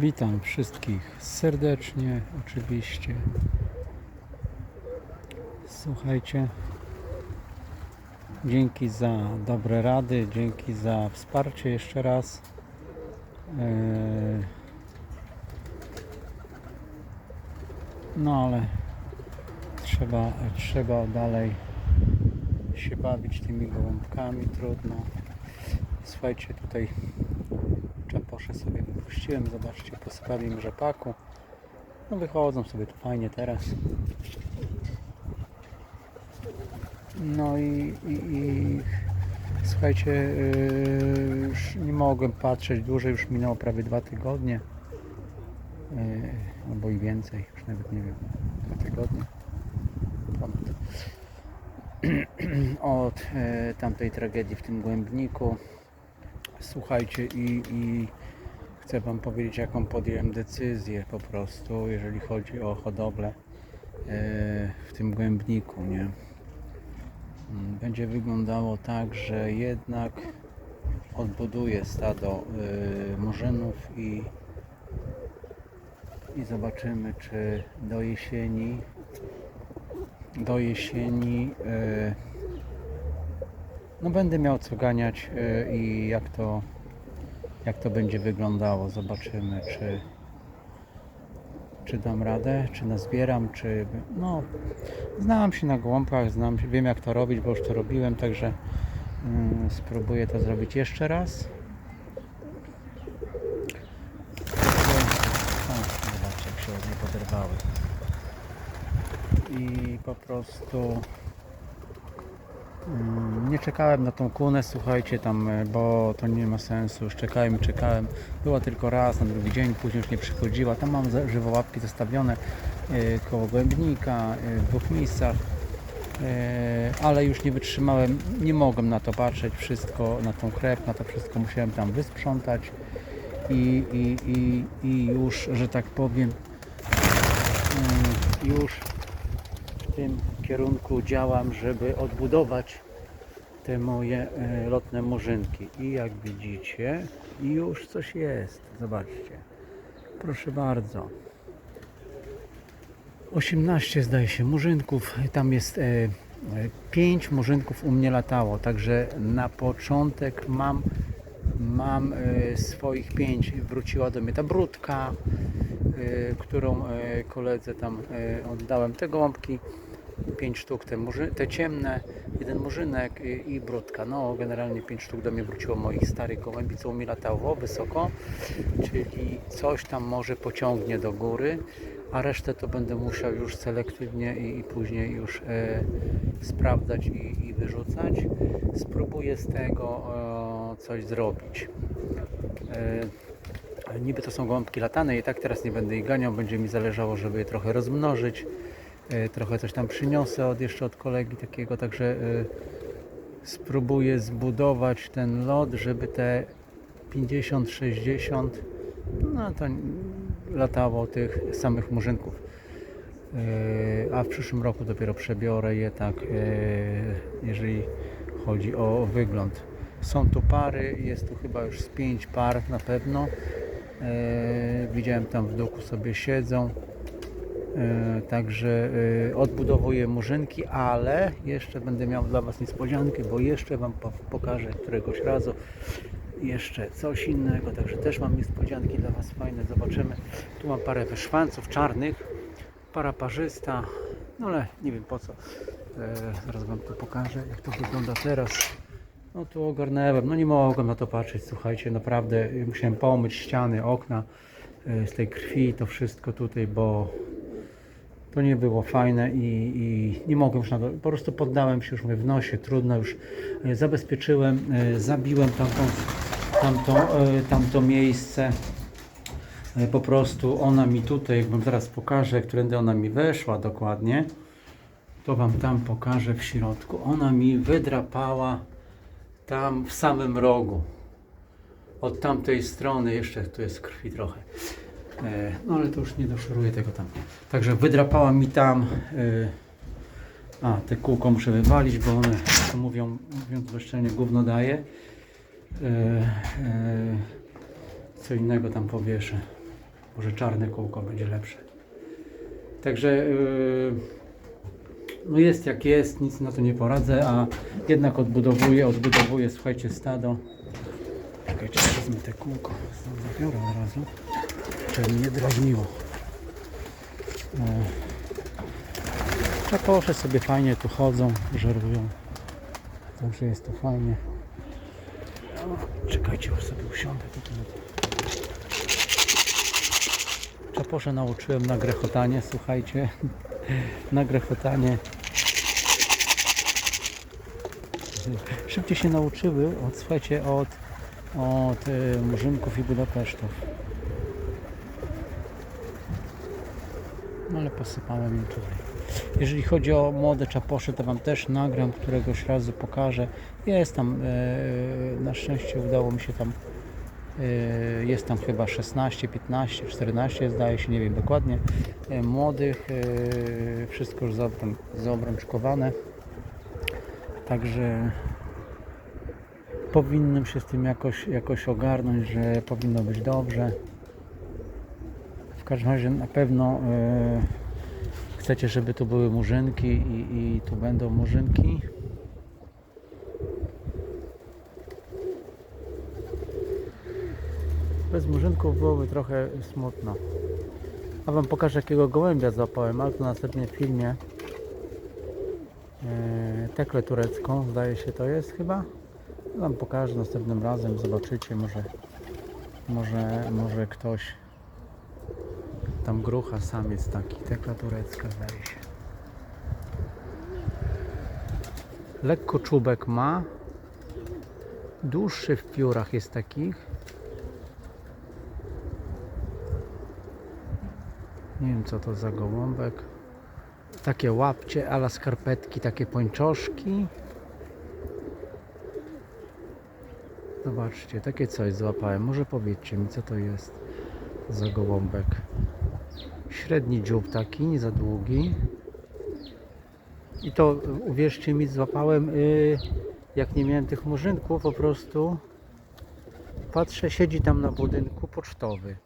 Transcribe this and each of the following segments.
Witam wszystkich serdecznie, oczywiście. Słuchajcie, dzięki za dobre rady, dzięki za wsparcie jeszcze raz. Eee, No ale trzeba, trzeba dalej się bawić tymi gołąbkami, trudno. Słuchajcie, tutaj czaposze sobie wypuściłem, zobaczcie, posypałem im rzepaku. No wychodzą sobie tu fajnie teraz. No i, i, i słuchajcie, yy, nie mogłem patrzeć dłużej, już minęło prawie dwa tygodnie. Yy, albo i więcej, już nawet nie wiem, dwa tygodnie. Ponad. Od yy, tamtej tragedii w tym głębniku. Słuchajcie i, i chcę Wam powiedzieć jaką podjąłem decyzję po prostu, jeżeli chodzi o hodowlę e, w tym głębniku, nie? Mm, Będzie wyglądało tak, że jednak odbuduję stado e, murzynów i, i zobaczymy czy do jesieni do jesieni e, no będę miał co ganiać i jak to jak to będzie wyglądało. Zobaczymy czy czy dam radę, czy nazbieram, czy no znam się na gołąbkach, znam wiem jak to robić, bo już to robiłem, także mm, spróbuję to zrobić jeszcze raz. Zobaczcie jak się ładnie poderwały. I po prostu Nie czekałem na tą kunę, słuchajcie, tam, e, bo to nie ma sensu. Już czekałem czekałem. Była tylko raz na drugi dzień, później już nie przychodziła. Tam mam żywołapki zostawione e, koło głębnika, e, w dwóch miejscach. Ale już nie wytrzymałem, nie mogłem na to patrzeć, wszystko, na tą krew, na to wszystko musiałem tam wysprzątać i, i, i, i już, że tak powiem, mm, już w tym kierunku działam, żeby odbudować te moje e, lotne murzynki. I jak widzicie, już coś jest. Zobaczcie. Proszę bardzo. 18 zdaje się murzynków. Tam jest 5 murzynków u mnie latało. Także na początek mam mam e, swoich 5. Wróciła do mnie ta brudka, e, którą e, koledze tam e, oddałem. Te gołąbki 5 sztuk, te, murzy, te ciemne, jeden murzynek i, i brudka. No, generalnie 5 sztuk do mnie wróciło moich starych gołębi, co mnie latało wysoko, czyli coś tam może pociągnie do góry, a resztę to będę musiał już selektywnie i, i później już e, sprawdzać i, i wyrzucać. Spróbuję z tego e, coś zrobić. E, Niby to są gołąbki latane i tak teraz nie będę ich ganiał, będzie mi zależało, żeby je trochę rozmnożyć. E, Trochę coś tam przyniosę od, jeszcze od kolegi takiego, także e, spróbuję zbudować ten lot, żeby te 50-60 no to latało tych samych murzynków. E, A w przyszłym roku dopiero przebiorę je tak, jeżeli chodzi o wygląd. Są tu pary, jest tu chyba już z 5 par na pewno. Widziałem tam w doku sobie siedzą. E, Także e, odbudowuję murzynki, ale jeszcze będę miał dla Was niespodziankę, bo jeszcze Wam po- pokażę któregoś razu jeszcze coś innego, także też mam niespodzianki dla Was fajne, zobaczymy. Tu mam parę wyszwanców czarnych, para parzysta, no ale nie wiem po co. E, zaraz Wam to pokażę, jak to wygląda teraz. No tu ogarnąłem, no nie mogłem na to patrzeć, słuchajcie, naprawdę musiałem pomyć ściany, okna z tej krwi, to wszystko tutaj, bo to nie było fajne i, i nie mogłem już na to, po prostu poddałem się już mówię, w nosie, trudno już, zabezpieczyłem, e, zabiłem tamtą, tamtą, e, tamto miejsce, E, po prostu ona mi tutaj, jak wam zaraz pokażę, którędy ona mi weszła dokładnie, to wam tam pokażę w środku, ona mi wydrapała tam w samym rogu, od tamtej strony, jeszcze tu jest krwi trochę, No ale to już nie doszoruję tego tam. Także wydrapała mi tam. e, A, te kółko muszę wywalić, bo one, to mówią, mówiąc bezczelnie, gówno daje. E, e, Co innego tam powieszę. Może czarne kółko będzie lepsze. Także no jest jak jest, nic na to nie poradzę, a jednak odbudowuję, odbudowuję, słuchajcie, stado. Czekajcie, wezmę te kółko, zabiorę od razu, żeby mnie drażniło. Czaposze sobie fajnie tu chodzą, żerują. Także jest to fajnie. Czekajcie, już sobie usiądę tutaj. Czaposze nauczyłem na grechotanie, słuchajcie. Na grechotanie. Szybciej się nauczyły od, słuchajcie, od, od Murzynków i Budapesztów. No ale posypałem im tutaj. Jeżeli chodzi o młode czaposze, to Wam też nagram, któregoś razu pokażę. Jest tam, e, na szczęście udało mi się tam, e, jest tam chyba 16, 15, 14 zdaje się, nie wiem dokładnie, e, młodych, wszystko już zaobrą- zaobrączkowane. Także powinnam się z tym jakoś, jakoś ogarnąć, że powinno być dobrze. W każdym razie na pewno e, chcecie, żeby tu były murzynki i, i tu będą murzynki. Bez murzynków byłoby trochę smutno. A wam pokażę jakiego gołębia złapałem, ale to w następnym filmie. E, teklę turecką, zdaje się to jest chyba. Wam pokażę następnym razem, zobaczycie, może, może, może ktoś tam grucha samiec taki, tekla turecka się. Lekko czubek ma. Dłuższy w piórach jest takich. Nie wiem co to za gołąbek. Takie łapcie, ala skarpetki, takie pończoszki. Zobaczcie, takie coś złapałem. Może powiedzcie mi co to jest za gołąbek. Średni dziób taki, nie za długi. I to uwierzcie mi, złapałem y, jak nie miałem tych murzynków, po prostu patrzę, siedzi tam na budynku pocztowy.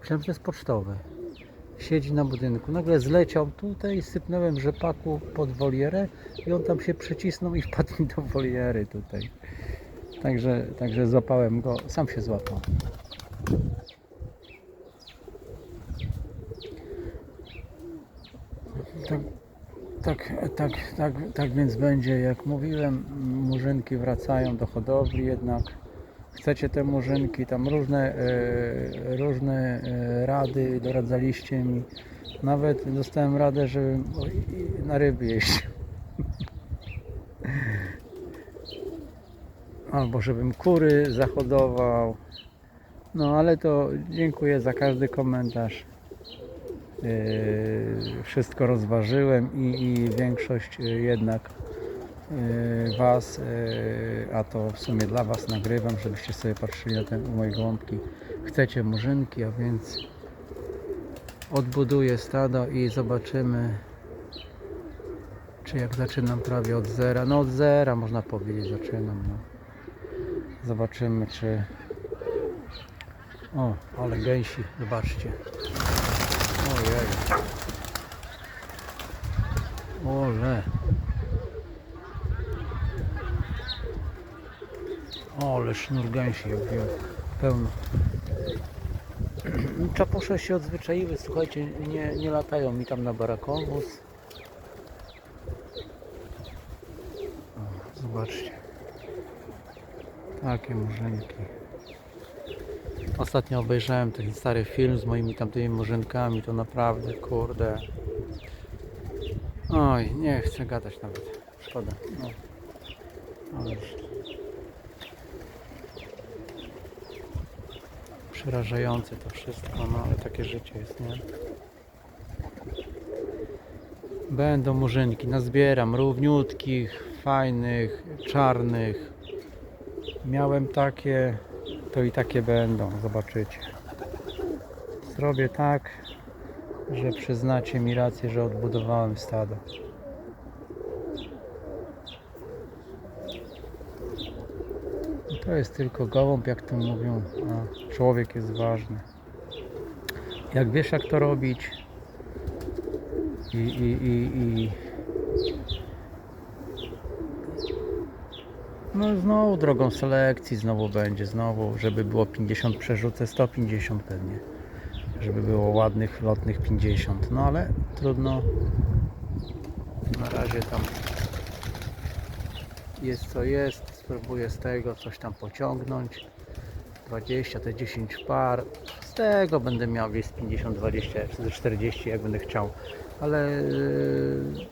Myślałem, że jest pocztowy. Siedzi na budynku. Nagle zleciał tutaj, sypnąłem rzepaku pod wolierę i on tam się przycisnął i wpadł mi do woliery tutaj. Także, także złapałem go, sam się złapał. Tak, tak, tak, tak więc będzie, jak mówiłem, murzynki wracają do hodowli jednak. Chcecie te murzynki, tam różne, e, różne e, rady doradzaliście mi. Nawet dostałem radę, i- na ryby jeździł. Albo żebym kury zahodował. No ale to dziękuję za każdy komentarz. Yy, wszystko rozważyłem i, i większość yy, jednak yy, Was, a to w sumie dla Was nagrywam, żebyście sobie patrzyli na te moje gołąbki. Chcecie murzynki, a więc odbuduję stado i zobaczymy, czy jak zaczynam prawie od zera, no od zera można powiedzieć zaczynam. No. Zobaczymy, czy... O, ale gęsi, zobaczcie. Ojej. Ole. Ole, sznur gęsi wziął. Pełno. Czaposze się odzwyczaiły, słuchajcie, nie, nie latają mi tam na barakowóz. Zobaczcie. Takie murzynki. Ostatnio obejrzałem taki stary film z moimi tamtymi murzynkami, to naprawdę, kurde. Oj, nie chcę gadać nawet. Szkoda. No. Ależ. Przerażające to wszystko, no ale takie życie jest, nie? Będą murzynki, nazbieram równiutkich, fajnych, czarnych. Miałem takie, to i takie będą, zobaczycie. Zrobię tak, że przyznacie mi rację, że odbudowałem stado. To jest tylko gołąb, jak to mówią, a człowiek jest ważny. Jak wiesz jak to robić i, i, i, i no znowu drogą selekcji znowu będzie, znowu, żeby było 50 przerzucę 150 pewnie. Żeby było ładnych, lotnych 50 no ale trudno. Na razie tam jest co jest. Spróbuję z tego coś tam pociągnąć. 20, te 10 par. Z tego będę miał gdzieś z 50, 20 czy ze 40 jak będę chciał. Ale yy,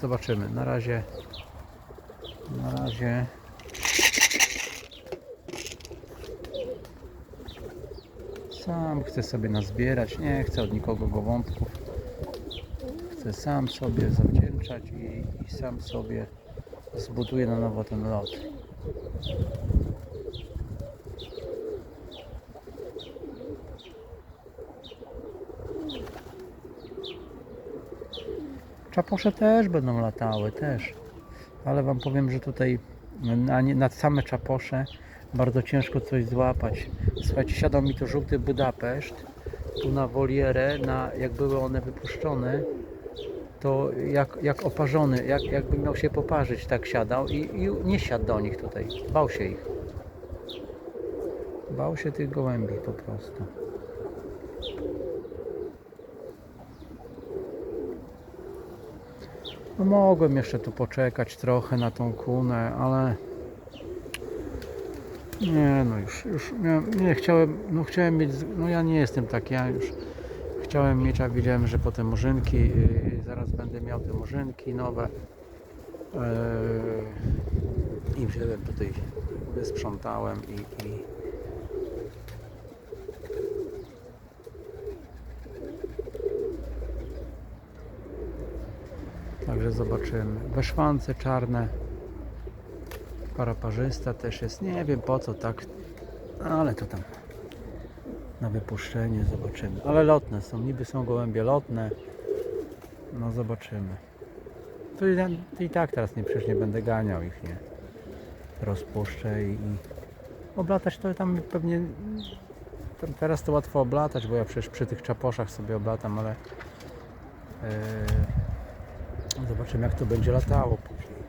zobaczymy. Na razie na razie. Sam chcę sobie nazbierać. Nie chcę od nikogo gołąbków. Chcę sam sobie zawdzięczać i, i sam sobie zbuduję na nowo ten lot. Czaposze też będą latały, też. Ale Wam powiem, że tutaj na, nad same czaposze bardzo ciężko coś złapać. Słuchajcie, siadał mi tu żółty Budapeszt, tu na wolierę, na, jak były one wypuszczone, to jak, jak oparzony, jak, jakby miał się poparzyć, tak siadał i, i nie siadł do nich tutaj. Bał się ich. Bał się tych gołębi po prostu. No mogłem jeszcze tu poczekać trochę na tą kunę, ale nie no już, już nie, nie chciałem, no chciałem mieć, no ja nie jestem tak, ja już chciałem mieć, a widziałem, że po te murzynki, yy, zaraz będę miał te murzynki nowe. Yy, i wziąłem tutaj, wysprzątałem i, i Także zobaczymy. Weszwance czarne. Paraparzysta też jest. Nie wiem po co tak. Ale to tam na wypuszczenie zobaczymy. Ale lotne są. Niby są gołębie lotne. No zobaczymy. To i, to i tak teraz nie przecież nie będę ganiał ich, nie. Rozpuszczę i, i oblatać to tam pewnie teraz to łatwo oblatać, bo ja przecież przy tych czaposzach sobie oblatam, ale yy, Zobaczymy jak to będzie latało później.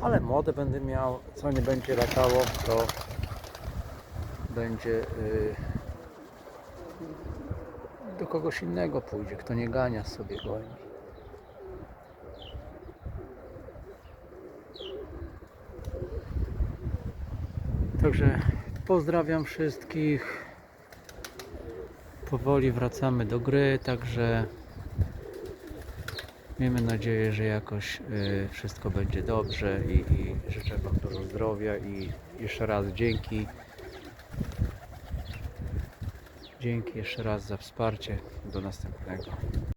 Ale młode będę miał. Co nie będzie latało, to będzie y, do kogoś innego pójdzie, kto nie gania sobie gołębi. Także pozdrawiam wszystkich. Powoli wracamy do gry, także Miejmy nadzieję, że jakoś y, wszystko będzie dobrze i, i życzę Wam dużo zdrowia i jeszcze raz dzięki. Dzięki jeszcze raz za wsparcie. Do następnego.